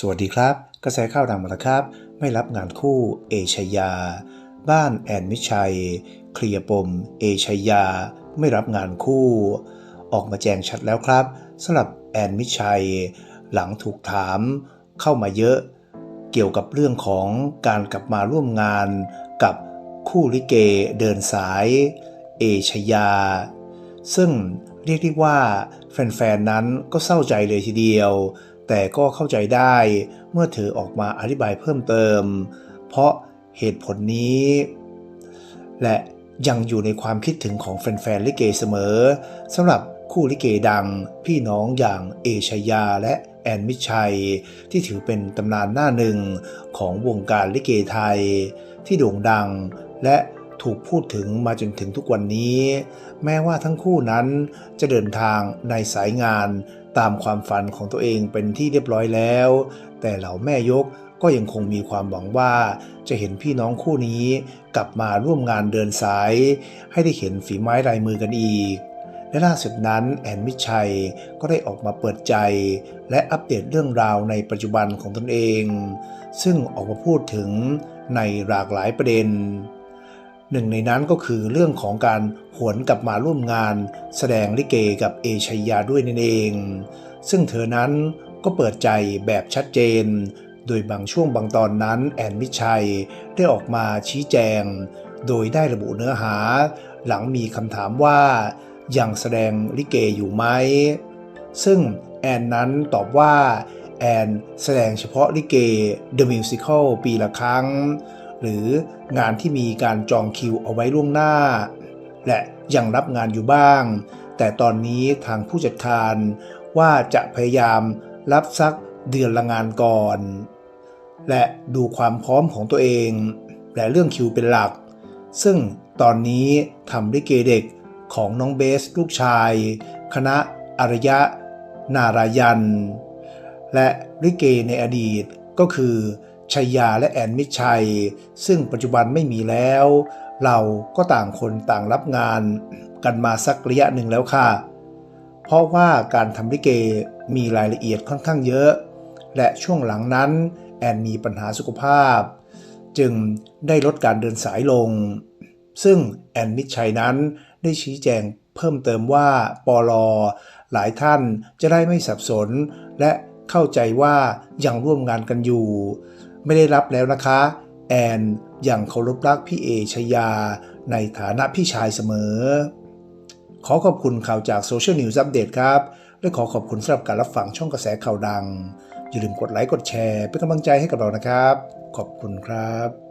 สวัสดีครับ กระแสข่าวดังมาแล้วครับ ไม่รับงานคู่เอชยา บ้านแอนมิชัย เคลียร์ปม เอชยา ไม่รับงานคู่ ออกมาแจ้งชัดแล้วครับสำหรับแอนมิชัย หลังถูกถาม เข้ามาเยอะ เกี่ยวกับเรื่องของการกลับมาร่วมงานกับคู่ลิเกเดินสาย เอชยา ซึ่งเรียกได้ว่าแฟนๆนั้นก็เศร้าใจเลยทีเดียว แต่ก็เข้าใจได้เมื่อเธอออกมาอธิบายเพิ่มเติม เพราะเหตุผลนี้ และยังอยู่ในความคิดถึงของแฟนๆลิเกเสมอสำหรับคู่ลิเกดังพี่น้องอย่างเอชยาและแอนมิชัย ที่ถือเป็นตำนานหน้าหนึ่งของวงการลิเกไทย ที่โด่งดังและถูกพูดถึงมาจนถึงทุกวันนี้ แม้ว่าทั้งคู่นั้นจะเดินทางในสายงาน ตามความฝันของตัวเองเป็นที่เรียบร้อยแล้ว แต่เหล่าแม่ยกก็ยังคงมีความหวังว่าจะเห็นพี่น้องคู่นี้กลับมาร่วมงานเดินสาย ให้ได้เห็นฝีไม้ลายมือกันอีก และล่าสุดนั้นแอนมิชัยก็ได้ออกมาเปิดใจ และอัปเดตเรื่องราวในปัจจุบันของตนเอง ซึ่งออกมาพูดถึงในหลากหลายประเด็น หนึ่งในนั้นก็คือเรื่องของการหวนกลับมาร่วมงาน แสดงลิเกกับเอชัยยาด้วยนั่นเอง ซึ่งเธอนั้นก็เปิดใจแบบชัดเจน โดยบางช่วงบางตอนนั้นแอนมิชัยได้ออกมาชี้แจง โดยได้ระบุเนื้อหา หลังมีคำถามว่ายังแสดงลิเกอยู่ไหม ซึ่งแอนนั้นตอบว่าแอนแสดงเฉพาะลิเก The Musical ปีละครั้ง หรืองานที่มีการจองคิวเอาไว้ล่วงหน้า และยังรับงานอยู่บ้าง แต่ตอนนี้ทางผู้จัดการว่าจะพยายามรับสักเดือนละงานก่อน และดูความพร้อมของตัวเอง และเรื่องคิวเป็นหลัก ซึ่งตอนนี้ทำลิเกเด็กของน้องเบสลูกชาย คณะอารยะ นารายัน และลิเกในอดีตก็คือ ชยาและแอนมิชัย ซึ่งปัจจุบันไม่มีแล้ว เราก็ต่างคนต่างรับงานกันมาสักระยะหนึ่งแล้วค่ะ เพราะว่าการทำลิเกมีรายละเอียดค่อนข้างเยอะ และช่วงหลังนั้นแอนมีปัญหาสุขภาพ จึงได้ลดการเดินสายลง ซึ่งแอนมิชัยนั้นได้ชี้แจงเพิ่มเติมว่าปอลอหลายท่านจะได้ไม่สับสน และเข้าใจว่ายังร่วมงานกันอยู่ ไม่ได้รับแล้วนะคะ แอนยังเคารพรักพี่เอชยา ในฐานะพี่ชายเสมอ ขอขอบคุณข่าวจากโซเชียลนิวส์อัปเดตครับ และขอขอบคุณสำหรับการรับฟังช่องกระแสข่าวดัง อย่าลืมกดไลค์กดแชร์ เป็นกำลังใจให้กับเรานะครับ ขอบคุณครับ